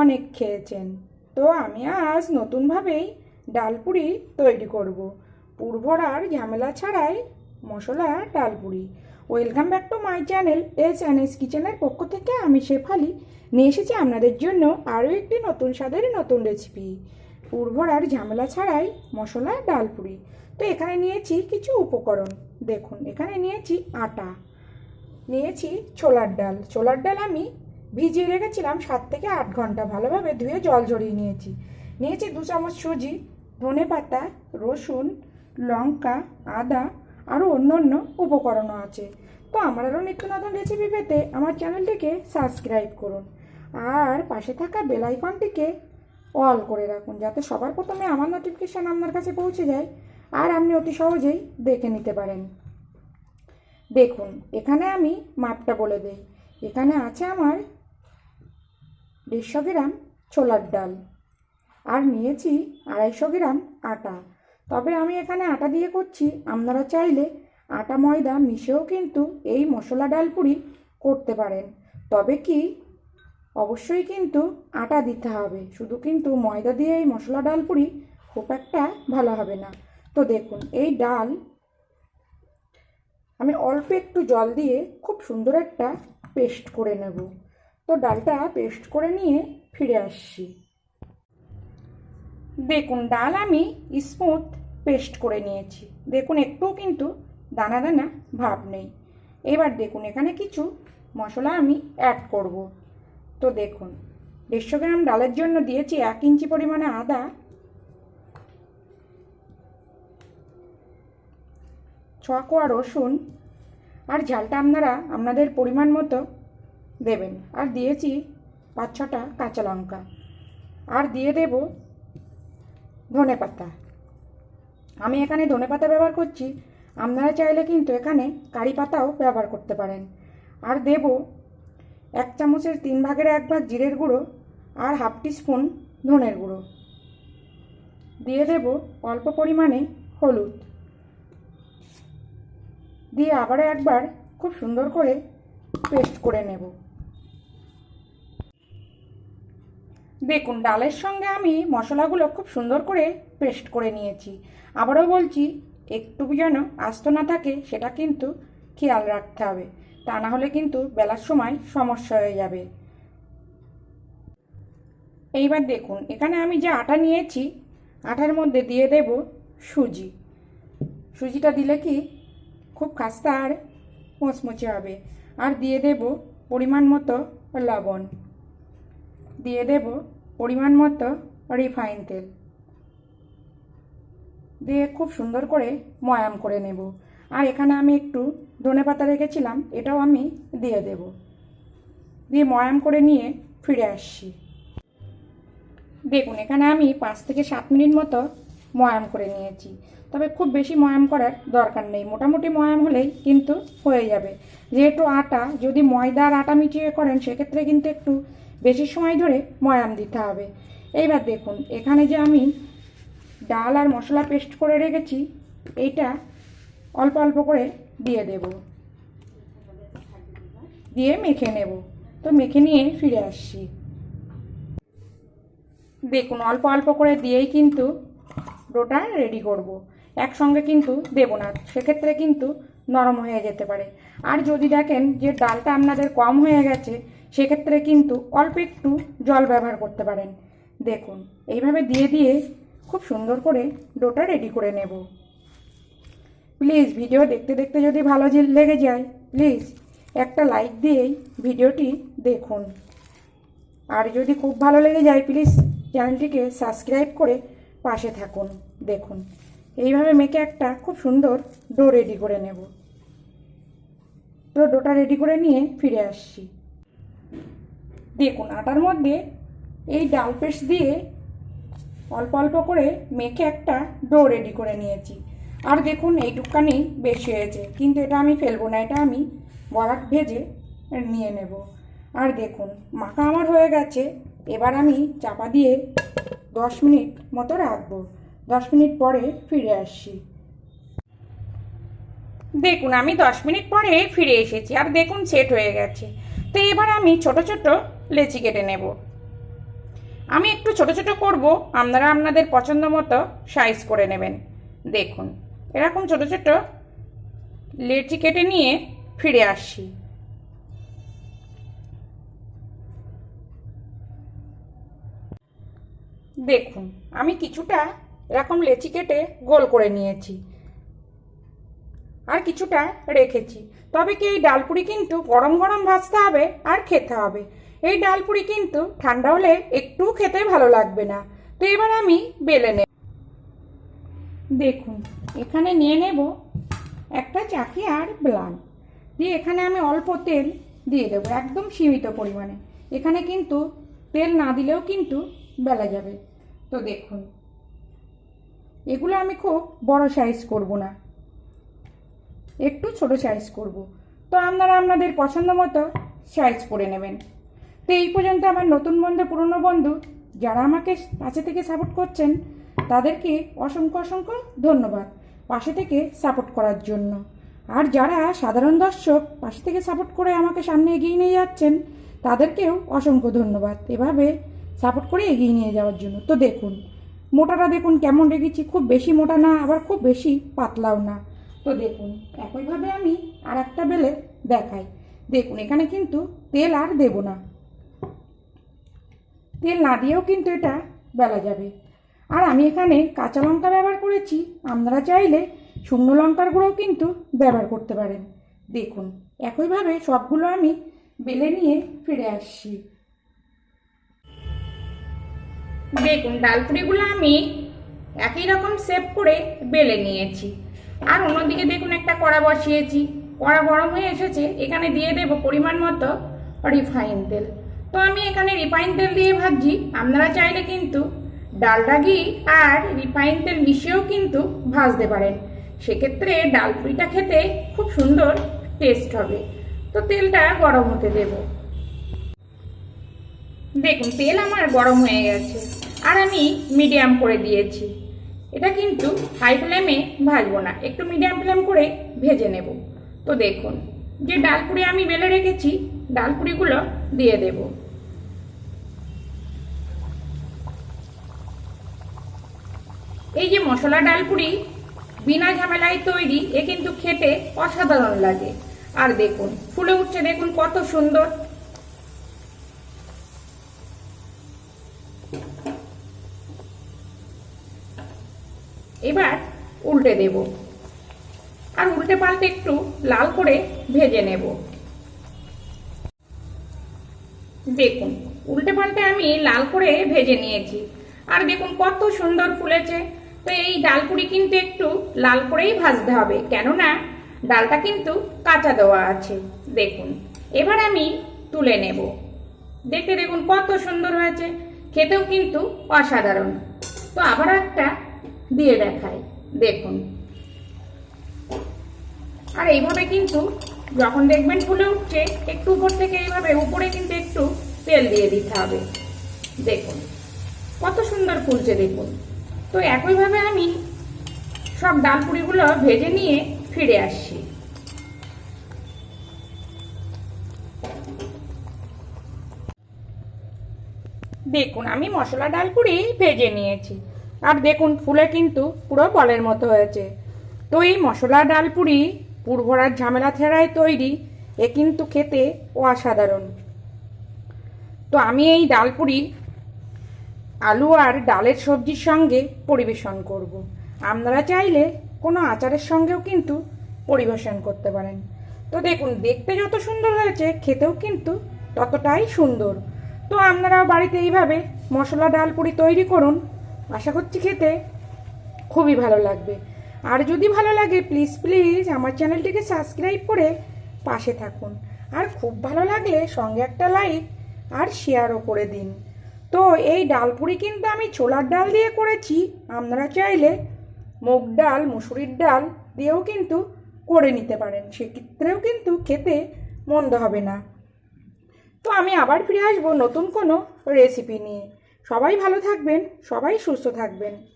অনেক খেয়েছেন। তো আমি আজ নতুনভাবেই ডালপুরি তৈরি করব। পুরভরার ঝামেলা ছাড়াই মশলা dalpuri welcome back to my channel S and S কিচেনের পক্ষ থেকে আমি শেফালি। নিয়ে এসেছি আপনাদের জন্য আরও একটি নতুন স্বাদের নতুন রেসিপি পুরভরার ঝামেলা ছাড়াই মশলা ডালপুরি তো এখানে নিয়েছি কিছু উপকরণ। দেখুন, এখানে নিয়েছি আটা। নিয়েছি ছোলার ডাল। ছোলার ডাল আমি ভিজিয়ে রেখেছিলাম সাত থেকে আট ঘণ্টা ভালোভাবে ধুয়ে জল ঝরিয়ে নিয়েছি। নিয়েছি দু চামচ সুজি, ধনে পাতা, রসুন, লঙ্কা, আদা, আরও অন্য অন্য উপকরণও আছে। তো আমার আরও নিত্য নতুন রেসিপি পেতে আমার চ্যানেলটিকে সাবস্ক্রাইব করুন। আর পাশে থাকা বেল আইকনটিকে অল করে রাখুন, যাতে সবার প্রথমে আমার নোটিফিকেশান আপনার কাছে পৌঁছে যায় আর আপনি অতি সহজেই দেখে নিতে পারেন। দেখুন, এখানে আমি মাপটা বলে দিই। এখানে আছে আমার দেড়শো গ্রাম ছোলার ডাল। আর নিয়েছি আড়াইশো গ্রাম আটা। তবে আমি এখানে আটা দিয়ে করছি, আপনারা চাইলে আটা ময়দা মিশেও কিন্তু এই মশলা ডাল পুরি করতে পারেন। তবে কি, অবশ্যই কিন্তু আটা দিতে হবে। শুধু কিন্তু ময়দা দিয়ে এই মশলা ডাল পুরি খুব একটা ভালো হবে না। তো দেখুন, এই ডাল আমি অল্প একটু জল দিয়ে খুব সুন্দর একটা পেস্ট করে নেব। তো ডালটা পেস্ট করে নিয়ে ফিরে আসছি। দেখুন, ডাল আমি স্মুথ পেস্ট করে নিয়েছি। দেখুন, একটুও কিন্তু দানা দানা ভাব নেই। এবার দেখুন, এখানে কিছু মশলা আমি অ্যাড করব। তো দেখুন, দেড়শো গ্রাম ডালের জন্য দিয়েছি এক ইঞ্চি পরিমাণে আদা। ছ কোয়া রসুন। আর ঝালটা আপনারা, আপনাদের পরিমাণ মতো দেবেন। আর দিয়েছি পাঁচ ছটা কাঁচা লঙ্কা। আর দিয়ে দেব ধনে পাতা। আমি এখানে ধনে পাতা ব্যবহার করছি। আপনারা চাইলে কিন্তু এখানে কারি পাতাও ব্যবহার করতে পারেন। আর দেব এক চামচের তিন ভাগের এক ভাগ জিরের গুঁড়ো আর হাফ স্পুন ধনের গুঁড়ো। দিয়ে দেব অল্প পরিমাণে হলুদ। দিয়ে আবারও একবার খুব সুন্দর করে পেস্ট করে নেব। দেখুন, ডালের সঙ্গে আমি মশলাগুলো খুব সুন্দর করে পেস্ট করে নিয়েছি। আবারও বলছি, একটু যেন আস্ত না থাকে, সেটা কিন্তু খেয়াল রাখতে হবে। তা না হলে কিন্তু বেলার সময় সমস্যা হয়ে যাবে। এইবার দেখুন, এখানে আমি যে আটা নিয়েছি, আটার মধ্যে দিয়ে দেব সুজি। সুজিটা দিলে কি খুব খাস্তা আর মোচমোচে হবে। আর দিয়ে দেব পরিমাণ মতো লবণ। দিয়ে দেব পরিমাণ মতো রিফাইন তেল। দিয়ে খুব সুন্দর করে ময়াম করে নেব। আর এখানে আমি একটু ধনে পাতা রেখেছিলাম, এটাও আমি দিয়ে দেব। দিয়ে ময়াম করে নিয়ে ফিরে আসছি। দেখুন, এখানে আমি পাঁচ থেকে সাত মিনিট মতো ময়াম করে নিয়েছি। তবে খুব বেশি ময়াম করার দরকার নেই। মোটামুটি ময়াম হলেই কিন্তু হয়ে যাবে। যেহেতু আটা, যদি ময়দা আর আটা মিটিয়ে করেন, সেক্ষেত্রে কিন্তু একটু বেশি সময় ধরে ময়াম দিতে হবে। এইবার দেখুন, এখানে যে আমি ডাল আর মশলা পেস্ট করে রেখেছি, এইটা অল্প অল্প করে দিয়ে দেব। দিয়ে মেখে নেব। তো মেখে নিয়ে ফিরে আসছি। দেখুন, অল্প অল্প করে দিয়েই কিন্তু ডোটা রেডি করব। একসঙ্গে কিন্তু দেব না, সেক্ষেত্রে কিন্তু নরম হয়ে যেতে পারে। আর যদি দেখেন যে ডালটা আপনাদের কম হয়ে গেছে সেক্ষেত্রে কিন্তু অল্প একটু জল ব্যবহার করতে পারেন। দেখুন, এইভাবে দিয়ে দিয়ে খুব সুন্দর করে ডোটা রেডি করে নেব। প্লিজ ভিডিও দেখতে দেখতে যদি ভালো লেগে যায়, প্লিজ একটা লাইক দিয়েই ভিডিওটি দেখুন। আর যদি খুব ভালো লেগে যায়, প্লিজ চ্যানেলটিকে সাবস্ক্রাইব করে পাশে থাকুন। দেখুন, এইভাবে মেখে একটা খুব সুন্দর ডো রেডি করে নেব। তো ডোটা রেডি করে নিয়ে ফিরে আসছি। দেখুন, আটার মধ্যে এই ডাল পেস্ট দিয়ে অল্প অল্প করে মেখে একটা ডো রেডি করে নিয়েছি। আর দেখুন, এইটুকখানি বেশি হয়েছে, কিন্তু এটা আমি ফেলব না, এটা আমি বরাট ভেজে নিয়ে নেব। আর দেখুন, মাখা আমার হয়ে গেছে, এবার আমি চাপা দিয়ে দশ মিনিট মতো রাখব। দশ মিনিট পরে ফিরে আসছি। দেখুন, আমি দশ মিনিট পরে ফিরে এসেছি, আর দেখুন সেট হয়ে গেছে। তো এবার আমি ছোট ছোট লেচি কেটে নেব। আমি একটু ছোট ছোট করব, আপনারা আপনাদের পছন্দ মতো সাইজ করে নেবেন। দেখুন, এরকম ছোট ছোট লেচি কেটে নিয়ে ফিরে আসছি দেখুন, আমি কিছুটা এরকম লেচি কেটে গোল করে নিয়েছি আর কিছুটা রেখেছি। তবে কি এই ডালপুরি কিন্তু গরম গরম ভাজতে হবে আর খেতে হবে। এই ডালপুরি কিন্তু ঠান্ডা হলে একটু খেতে ভালো লাগবে না। তো এবার আমি বেলে নেব। দেখুন, এখানে নিয়ে নেব একটা চাকি আর ব্লান। দিয়ে এখানে আমি অল্প তেল দিয়ে দেবো, একদম সীমিত পরিমাণে। এখানে কিন্তু তেল না দিলেও কিন্তু বেলা যাবে। তো দেখুন, এগুলো আমি খুব বড় সাইজ করব না। একটু ছোট সাইজ করব। তো আপনারা আপনাদের পছন্দ মতো সাইজ করে নেবেন। তো এই পর্যন্ত আমার নতুন বন্ধু, পুরনো বন্ধু যারা আমাকে পাশে থেকে সাপোর্ট করছেন, তাদেরকে অসংখ্য অসংখ্য ধন্যবাদ পাশে থেকে সাপোর্ট করার জন্য। আর যারা সাধারণ দর্শক পাশে থেকে সাপোর্ট করে আমাকে সামনে এগিয়ে নিয়ে যাচ্ছেন, তাদেরকেও অসংখ্য ধন্যবাদ। এভাবে সাপোর্ট করে এগিয়ে নিয়ে যাওয়ার জন্য। তো দেখুন, মোটাটা দেখুন কেমন রেখেছি খুব বেশি মোটা না, আবার খুব বেশি পাতলাও না। তো দেখুন, একইভাবে আমি আর একটা বেলে দেখাই। দেখুন, এখানে কিন্তু তেল আর দেব না। তেল না দিয়েও কিন্তু এটা বেলা যাবে। আর আমি এখানে কাঁচা লঙ্কা ব্যবহার করেছি, আপনারা চাইলে শুকনো লঙ্কার গুঁড়োও কিন্তু ব্যবহার করতে পারেন। দেখুন, একইভাবে সবগুলো আমি বেলে নিয়ে ফিরে আসছি। দেখুন, ডালপুরিগুলো আমি একই রকম সেভ করে বেলে নিয়েছি। আর অন্যদিকে দেখুন, একটা কড়া বসিয়েছি। কড়া গরম হয়ে এসেছে, এখানে দিয়ে দেব পরিমাণ মতো রিফাইন তেল। তো আমি এখানে রিফাইন তেল দিয়ে ভাজছি। আপনারা চাইলে কিন্তু ডালডা ঘি আর রিফাইন তেল মিশিয়েও কিন্তু ভাজতে পারেন। সেক্ষেত্রে ডালপুরিটা খেতে খুব সুন্দর টেস্ট হবে। তো তেলটা গরম হতে দেবো। দেখুন, তেল আমার গরম হয়ে গেছে। আর আমি মিডিয়াম করে দিয়েছি। এটা কিন্তু হাই ফ্লেমে ভাজবো না। একটু মিডিয়াম ফ্লেম করে ভেজে নেব। তো দেখুন, যে ডালপুরি আমি বেলে রেখেছি ডালপুরিগুলো দিয়ে দেব। এই যে মশলা ডালপুরি, বিনা ঝামেলায় তৈরি, এ কিন্তু খেতে অসাধারণ লাগে। আর দেখুন, ফুলে উঠছে, দেখুন কত সুন্দর। এবার উল্টে দেব। আর উল্টে পাল্টে একটু লাল করে ভেজে নেব। দেখুন উল্টে পাল্টে আমি লাল করে ভেজে নিয়েছি। আর দেখুন কত সুন্দর ফুলেছে। তো এই ডালপুরি কিন্তু একটু লাল করেই ভাজতে হবে। কেননা ডালটা কিন্তু কাঁচা দেওয়া আছে। দেখুন, এবার আমি তুলে নেব। দেখতে দেখুন কত সুন্দর হয়েছে। খেতেও কিন্তু অসাধারণ। তো আবার একটা দিয়ে দেখাই। দেখুন। আর এইভাবে কিন্তু যখন দেখবেন ফুলে উঠছে, একটু উপর থেকে এইভাবে, উপরে কিন্তু একটু তেল দিয়ে দিতে হবে। দেখুন, কত সুন্দর ফুলছে দেখুন। তো একইভাবে আমি সব ডালপুরিগুলো ভেজে নিয়ে ফিরে আসছি। দেখুন, আমি মশলা ডালপুরি ভেজে নিয়েছি। আর দেখুন, ফুলে কিন্তু পুরো বলের মতো হয়েছে। তো এই মশলা ডালপুরি পুরভরার ঝামেলা ছেড়াই তৈরি, এ কিন্তু খেতে ও অসাধারণ। তো আমি এই ডালপুরি আলু আর ডালের সবজির সঙ্গে পরিবেশন করব। আপনারা চাইলে কোনো আচারের সঙ্গেও কিন্তু পরিবেশন করতে পারেন। তো দেখুন, দেখতে যত সুন্দর হয়েছে, খেতেও কিন্তু ততটাই সুন্দর। তো আপনারাও বাড়িতে এইভাবে মশলা ডাল ডালপুরি তৈরি করুন। আশা করছি খেতে খুবই ভালো লাগবে। আর যদি ভালো লাগে প্লিজ প্লিজ আমার চ্যানেলটিকে সাবস্ক্রাইব করে পাশে থাকুন। আর খুব ভালো লাগলে সঙ্গে একটা লাইক আর শেয়ারও করে দিন। তো এই ডাল ডালপুরি কিন্তু আমি ছোলার ডাল দিয়ে করেছি। আপনারা চাইলে মুগ ডাল, মুসুরির ডাল দিয়েও কিন্তু করে নিতে পারেন। সেক্ষেত্রেও কিন্তু খেতে মন্দ হবে না। তো আমি আবার ফিরে আসব নতুন কোনো রেসিপি নিয়ে। সবাই ভালো থাকবেন, সবাই সুস্থ থাকবেন।